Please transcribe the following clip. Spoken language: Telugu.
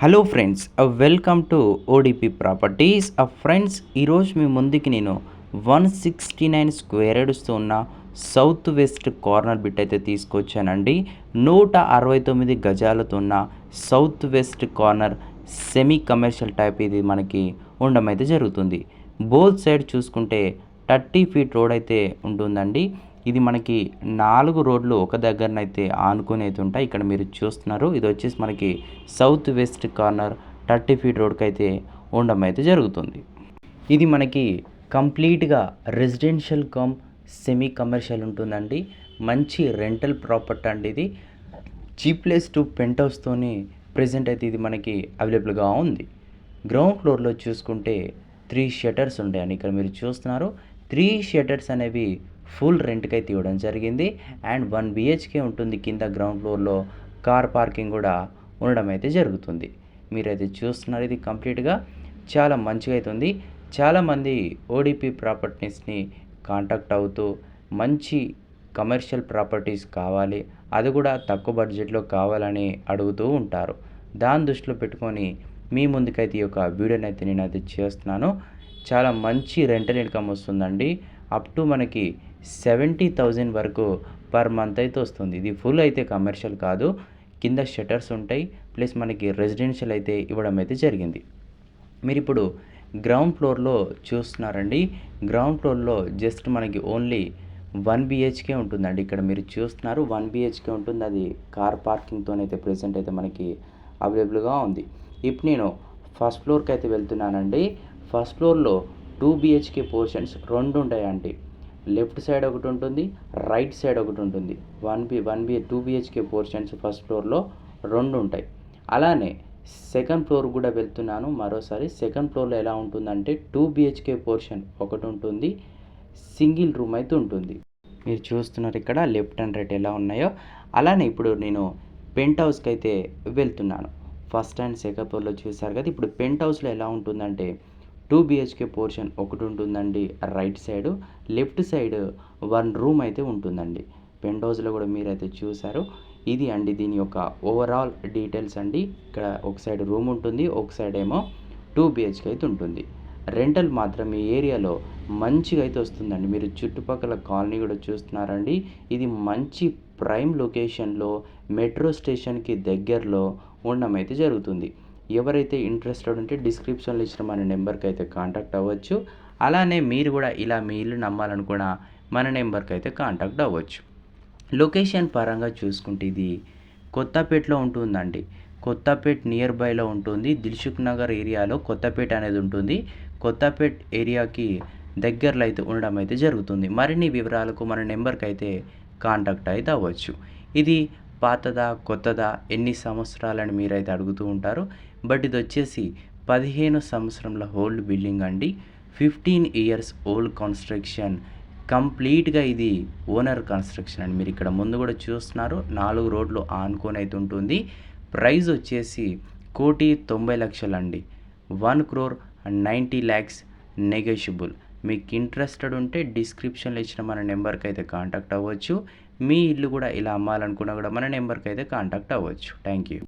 Hello friends welcome to ODP properties friends ఈరోజు మీ ముందుకి నేను వన్ సిక్స్టీ నైన్ స్క్వేర్ ఎడుస్తూ ఉన్న సౌత్ వెస్ట్ కార్నర్ బిట్ అయితే తీసుకొచ్చానండి. నూట అరవై తొమ్మిది గజాలతో ఉన్న south west corner semi commercial type ఇది మనకి ఉండడం అయితే జరుగుతుంది. బోత్ సైడ్ చూసుకుంటే థర్టీ ఫీట్ రోడ్ అయితే ఉంటుందండి. ఇది మనకి నాలుగు రోడ్లు ఒక దగ్గరనైతే ఆనుకొని అయితే ఉంటాయి. ఇక్కడ మీరు చూస్తున్నారు. ఇది వచ్చేసి మనకి south west corner thirty feet రోడ్కి అయితే ఉండడం అయితే జరుగుతుంది. ఇది మనకి కంప్లీట్గా రెసిడెన్షియల్ కమ్ సెమీ కమర్షియల్ ఉంటుందండి. మంచి రెంటల్ ప్రాపర్టీ అండి ఇది. చీప్లెస్ టు పెంట్ హౌస్తోని ప్రజెంట్ అయితే ఇది మనకి అవైలబుల్గా ఉంది. గ్రౌండ్ ఫ్లోర్లో చూసుకుంటే త్రీ షటర్స్ ఉంటాయని ఇక్కడ మీరు చూస్తున్నారు. త్రీ షటర్స్ అనేవి ఫుల్ రెంట్కి అయితే ఇవ్వడం జరిగింది. అండ్ వన్ బిహెచ్కే ఉంటుంది కింద గ్రౌండ్ ఫ్లోర్లో కార్ పార్కింగ్ కూడా ఉండడం అయితే జరుగుతుంది. మీరైతే చూస్తున్నారు ఇది కంప్లీట్గా. చాలా మంచిగా అయితే ఉంది చాలామంది ఓడిపి ప్రాపర్టీస్ని కాంటాక్ట్ అవుతూ మంచి కమర్షియల్ ప్రాపర్టీస్ కావాలి అది కూడా తక్కువ బడ్జెట్లో కావాలని అడుగుతూ ఉంటారు. దాని దృష్టిలో పెట్టుకొని మీ ముందుకైతే ఈ యొక్క వీడియోని అయితే నేను అయితే చేస్తున్నాను. చాలా మంచి రెంటల్ ఇన్కమ్ వస్తుందండి అప్ టు మనకి సెవెంటీ థౌజండ్ వరకు పర్ మంత్ అయితే వస్తుంది. ఇది ఫుల్ అయితే కమర్షియల్ కాదు. కింద షటర్స్ ఉంటాయి. ప్లస్ మనకి రెసిడెన్షియల్ అయితే ఇవ్వడం అయితే జరిగింది. మీరు ఇప్పుడు గ్రౌండ్ ఫ్లోర్లో చూస్తున్నారండి. గ్రౌండ్ ఫ్లోర్లో జస్ట్ మనకి ఓన్లీ వన్ బిహెచ్కే ఉంటుందండి. ఇక్కడ మీరు చూస్తున్నారు. వన్ బిహెచ్కే ఉంటుంది. అది కార్ పార్కింగ్తోనైతే ప్రెసెంట్ అయితే మనకి అవైలబుల్గా ఉంది. ఇప్పుడు నేను ఫస్ట్ ఫ్లోర్కి అయితే వెళ్తున్నానండి. ఫస్ట్ ఫ్లోర్లో టూ బిహెచ్కే పోర్షన్స్ రెండు ఉంటాయండి. లెఫ్ట్ సైడ్ ఒకటి ఉంటుంది రైట్ సైడ్ ఒకటి ఉంటుంది. One B one B two BHK portions first ఫ్లోర్లో రెండు ఉంటాయి. అలానే సెకండ్ ఫ్లోర్ కూడా వెళ్తున్నాను. మరోసారి సెకండ్ ఫ్లోర్లో ఎలా ఉంటుందంటే టూ బిహెచ్కే పోర్షన్ ఒకటి ఉంటుంది సింగిల్ రూమ్ అయితే ఉంటుంది. మీరు చూస్తున్నారు ఇక్కడ లెఫ్ట్ అండ్ రైట్ ఎలా ఉన్నాయో. అలానే ఇప్పుడు నేను పెంట్ హౌస్కి అయితే వెళ్తున్నాను. ఫస్ట్ అండ్ సెకండ్ ఫ్లోర్లో చూసారు కదా ఇప్పుడు పెంట్ హౌస్లో ఎలా ఉంటుందంటే టూ బిహెచ్కే పోర్షన్ ఒకటి ఉంటుందండి right side. Left side one room అయితే ఉంటుందండి. పెండోజ్లో హౌస్లో కూడా మీరైతే చూసారు ఇది అండి దీని యొక్క ఓవరాల్ డీటెయిల్స్ అండి. ఇక్కడ ఒక సైడ్ రూమ్ ఉంటుంది ఒక సైడ్ ఏమో టూ బిహెచ్కే అయితే ఉంటుంది. రెంటల్ మాత్రం ఈ ఏరియాలో మంచిగా అయితే వస్తుందండి. మీరు చుట్టుపక్కల కాలనీ కూడా చూస్తున్నారండి. ఇది మంచి ప్రైమ్ లొకేషన్లో మెట్రో స్టేషన్కి దగ్గరలో ఉండడం అయితే జరుగుతుంది. ఎవరైతే ఇంట్రెస్టెడ్ ఉంటే డిస్క్రిప్షన్లో ఇచ్చిన మన నెంబర్కి అయితే కాంటాక్ట్ అవ్వచ్చు. అలానే మీరు కూడా ఇలా మీ ఇల్లు నమ్మాలనుకున్న మన నెంబర్కి అయితే కాంటాక్ట్ అవ్వచ్చు. లొకేషన్ పరంగా చూసుకుంటే ఇది కొత్తపేటలో ఉంటుందండి. కొత్తపేట్ నియర్ బైలో ఉంటుంది. దిల్సుఖ్ నగర్ ఏరియాలో కొత్తపేట అనేది ఉంటుంది. కొత్తపేట్ ఏరియాకి దగ్గరలో అయితే ఉండడం అయితే జరుగుతుంది. మరిన్ని వివరాలకు మన నెంబర్కి అయితే కాంటాక్ట్ అయితే అవ్వచ్చు. ఇది పాతదా కొత్తదా ఎన్ని సంవత్సరాలని మీరైతే అడుగుతూ ఉంటారు బట్ ఇది వచ్చేసి పదిహేను సంవత్సరంల ఓల్డ్ బిల్డింగ్ అండి. Fifteen years old construction. కంప్లీట్గా ఇది ఓనర్ కన్స్ట్రక్షన్ అండి. మీరు ఇక్కడ ముందు కూడా చూస్తున్నారు నాలుగు రోడ్లు ఆనుకొని అయితే ఉంటుంది. ప్రైస్ వచ్చేసి కోటి తొంభై లక్షలు అండి one crore and ninety lakhs negotiable. మీకు ఇంట్రెస్టెడ్ ఉంటే డిస్క్రిప్షన్లో ఇచ్చిన మన నెంబర్కి అయితే కాంటాక్ట్ అవ్వచ్చు. మీ ఇల్లు కూడా ఇలా అమ్మాలనుకున్నా కూడా మన నెంబర్కి అయితే కాంటాక్ట్ అవ్వచ్చు. Thank you